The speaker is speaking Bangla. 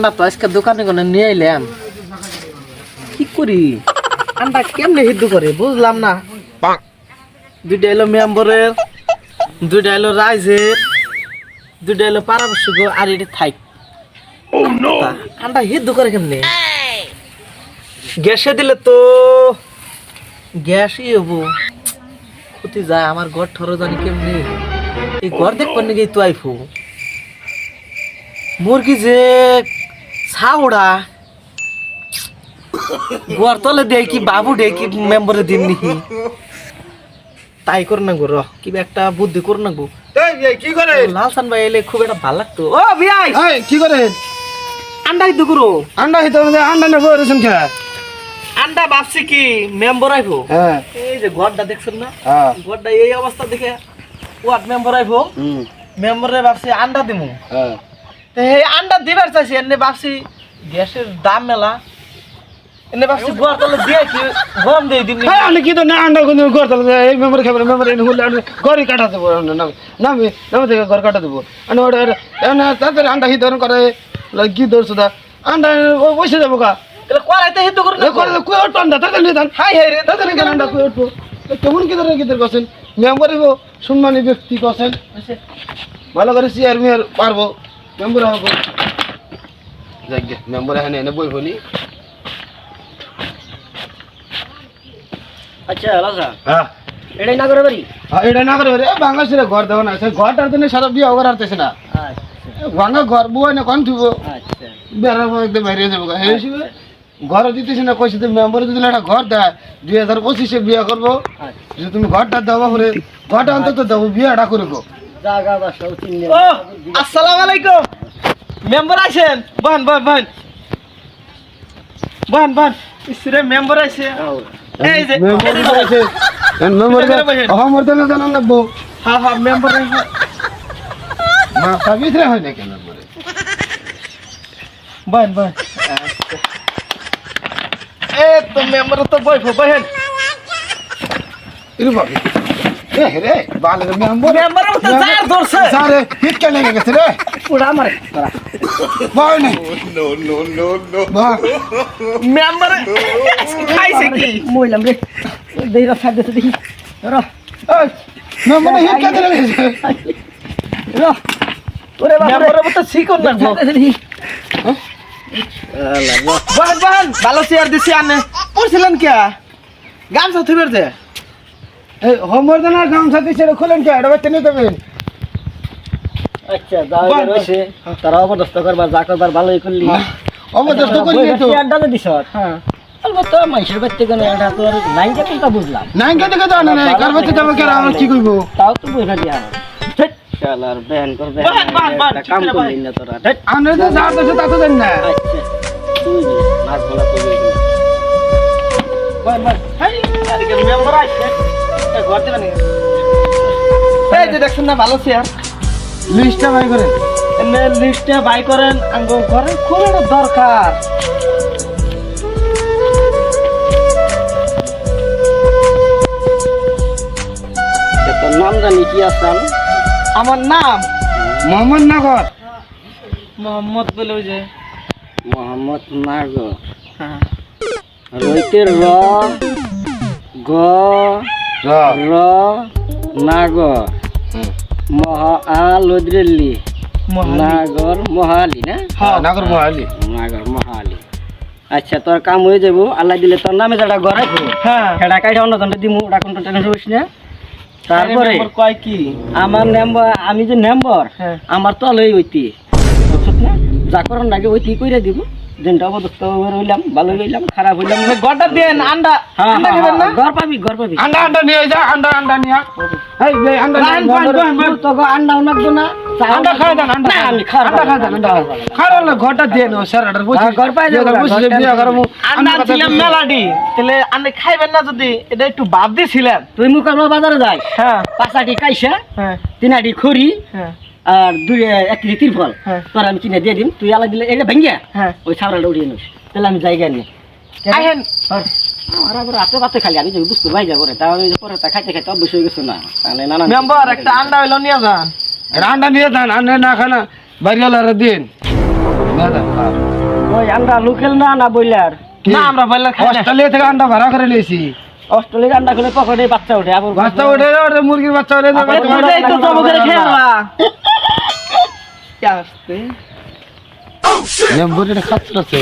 আন্ডা তো আজকে দোকানে কোনে নিয়ে এলাম কি করি? আন্ডা কেমনে হিদ্দু করে বুঝলাম না। দুইটা এলো মেম্বরের দুইটা এলো রাইজের দুইটা এলো পারাবশ্য আর এটি থাই আন্ডা হিদ্দু করে কেমনে? গ্যাসে দিলে তো গ্যাসই হব। ক্ষতি যায় আমার ঘর ঠরো জানি কেমনি? এই ঘর দেখবার নাকি তো আইফো মুরগি যে ছাউড়া। গোয়ার তলে দেয় কি বাবু দেয় কি মেম্বারে দিন নিহি। তাই করে না গো র কি একটা বুদ্ধি করে না গো কি করে? লালসান ভাই এলে খুব একটা ভালো লাগতো। ও বিয়াই! কি করে? আন্ডাই তো করো আন্ডা হিতে আন্ডা নেব রেশন খেয়ে আন্ডা ভাবছি কি মেম্বার আইবো? হ্যাঁ। এই যে ঘরটা দেখছেন না? হ্যাঁ। ঘরটা এই অবস্থা দেখে ওয়ার্ড মেম্বার আইবো। মেম্বারে ভাবছি আন্ডা দিমু। হ্যাঁ। এই আন্ডা দিবার চাইছি এনে ভাবছি গ্যাসের দাম মেলা। এনে ভাবছি গোয়ার তলে দিয়ে কি গরম দিয়ে দিবি? হ্যাঁ আমি কি না আন্ডা কোনো ঘর তাহলে এই মেম্বার খাবার মেম্বার এনে হলে আমি কাটা দেবো নামে থেকে ঘর কাটা দেবো। আমি ওটা এনে তাড়াতাড়ি আন্ডা হিত করে কি ধরছো দা আন্ডা বসে যাব কা তাহলে কড়াইতে করে করে উঠবো আন্ডা তাড়াতাড়ি নিয়ে যান। হাই হাই রে তাড়াতাড়ি কেন আন্ডা কুয়ে উঠবো। কেমন কি ধরে কি ধরে মেম্বার হইব সম্মানী ব্যক্তি করছেন ভালো করে চেয়ার মেয়ার পারব। মেম্বার হব যাক গে এখানে এনে বই বলি আচ্ছা রাজা। হ্যাঁ। এটাই না করে পারি হ্যাঁ, এটা না করে রে বাংলাদেশের ঘর দেবো না সেই ঘরটার জন্য সারা বিয়ে ওভার আসতেছে না। আচ্ছা। ভাঙা ঘর বুয়া না কোন থুবো? আচ্ছা। বেড়াবো একদম বাইরে যাব হে হিসেবে ঘর দিতেছি না কইছি তুমি মেম্বার যদি একটা ঘর দেয় দুই হাজার পঁচিশে বিয়ে করব। আচ্ছা। যদি তুমি ঘরটা করে ঘরটা অন্তত দেবো বিয়েটা করব। জাগা বাসা চিনে ও আসসালামু আলাইকুম। মেম্বার আছেন? বন বন বন। বন বন। ইসরে মেম্বার আছে। এই যে মেম্বার আছে। মেম্বার আমার তো না জানান লাগবো। হ্যাঁ হ্যাঁ মেম্বার আছে। মা সাবিত্রে হয় না কেন মেম্বারে? বন বন। এ তো মেম্বার তো বইফো বহেন ইরে বাবা এ রে বালের মেম্বার। মেম্বার তো জার ধরছে। সারে হিট কেন লেগে গেছে রে? পুরা আমারে ভয় নেই। বাহ মেম্বার খাইছে কি? মইলাম রে দেই রা সাইড দিতে দেখি। র। মেম্বার হিট লেগে গেছে? র। ওরে বাবা মেম্বার তো শিকন না বন ভালো চেয়ার দিছি আনে। পড়ছিলেন কে গামছা থিবের দে এই হোমওয়ার্ক গামছা দিছে রে খোলেন কে এটা বাচ্চা নিয়ে দেবেন আচ্ছা দাও রয়েছে তারা অবদস্ত করবার যা করবার ভালোই করলি। আমার দোস্ত করি তো। আড্ডা দিছ হ্যাঁ। দিয়া করলি আচ্ছা মাছ আছে ঘর দিবেন এই যে দেখছেন না ভালো চেয়ার লিস্টটা বাই করে এমনি লিস্টে বাই করেন ঘরে খুব একটা দরকার। নাম জানি কি আসাম আমার নাম মোহাম্মদ নগর। মোহাম্মদ বলে ওই যে। মোহাম্মদ নাগর। হ্যাঁ। রইতে র গ র নাগর মহা আ লদ্রেলি মহালি। নাগর মহালি না হ্যাঁ মহালি নাগর মহালি আচ্ছা তোর কাম হয়ে যাব আল্লাহ দিলে তোর নামে যেটা ঘরে হ্যাঁ সেটা কাইটা অন্য দণ্ডে দিমু ওটা কোনটা টেনশন করিস না? তারপরে কয় কি? আমার নেম্বর আমি যে নেম্বর হ্যাঁ। আমার তো লই না? যা করন লাগে ওইতি কইরা দিব। দিনটা অবদস্ত রইলাম ভালো রইলাম খারাপ হইলাম। গড়টা দেন আন্ডা হ্যাঁ আন্ডা দিবেন না? ঘর পাবি ঘর পাবি। আন্ডা আন্ডা নিয়ে যা আন্ডা আন্ডা নিয়ে এই বে আন্ডা। তো গো আন্ডাও নাকবো না আন্ডা খাই দেন আন্ডা না, আমি আন্ডা খাই দেন আন্ডা না ঘরটা স্যার আন্ডা বুঝি হ্যাঁ, ঘর পাই যাব, বুঝি বিয়া করব আন্ডা ছিলাম মেলাডি। তাহলে আন্ডা খাইবেন না যদি এটা একটু ভাব দিছিলেন। তুই মুকামলা বাজারে যাই। হ্যাঁ। পাঁচাটি কাইসা হ্যাঁ। তিনাটি খড়ি। হ্যাঁ। আর দুই এক কেজি তিরফল হ্যাঁ। তোর আমি কিনে দিয়ে দিন তুই আলা দিলে এটা ভেঙ্গিয়া হ্যাঁ। ওই ছাবড়াটা উঠিয়ে নিস। তাহলে আমি জায়গা নিই। খালি আমি বুঝতে পাই যাব রে আমি পরে তা খাইতে খাইতে অভ্যেস হয়ে গেছে না। তাহলে নানা মেম্বার একটা আন্ডা হইল নিয়ে যান। আন্ডা নিয়ে যান আন্ডা না খানা বাড়িওয়ালারা দিন। ওই আন্ডা লোকেল না না বইলার না আমরা অস্ট্রেলিয়া থেকে আন্ডা ভাড়া করে নিয়েছি। অস্ট্রেলিয়ার আন্ডা খুলে পকেটে বাচ্চা ওঠে আবার বাচ্চা উঠে যাও ওটা মুরগির বাচ্চা তোমার- এই তো জমা করে খেয়ে আলা আসতে মেম্বর এটা খাচ্ছে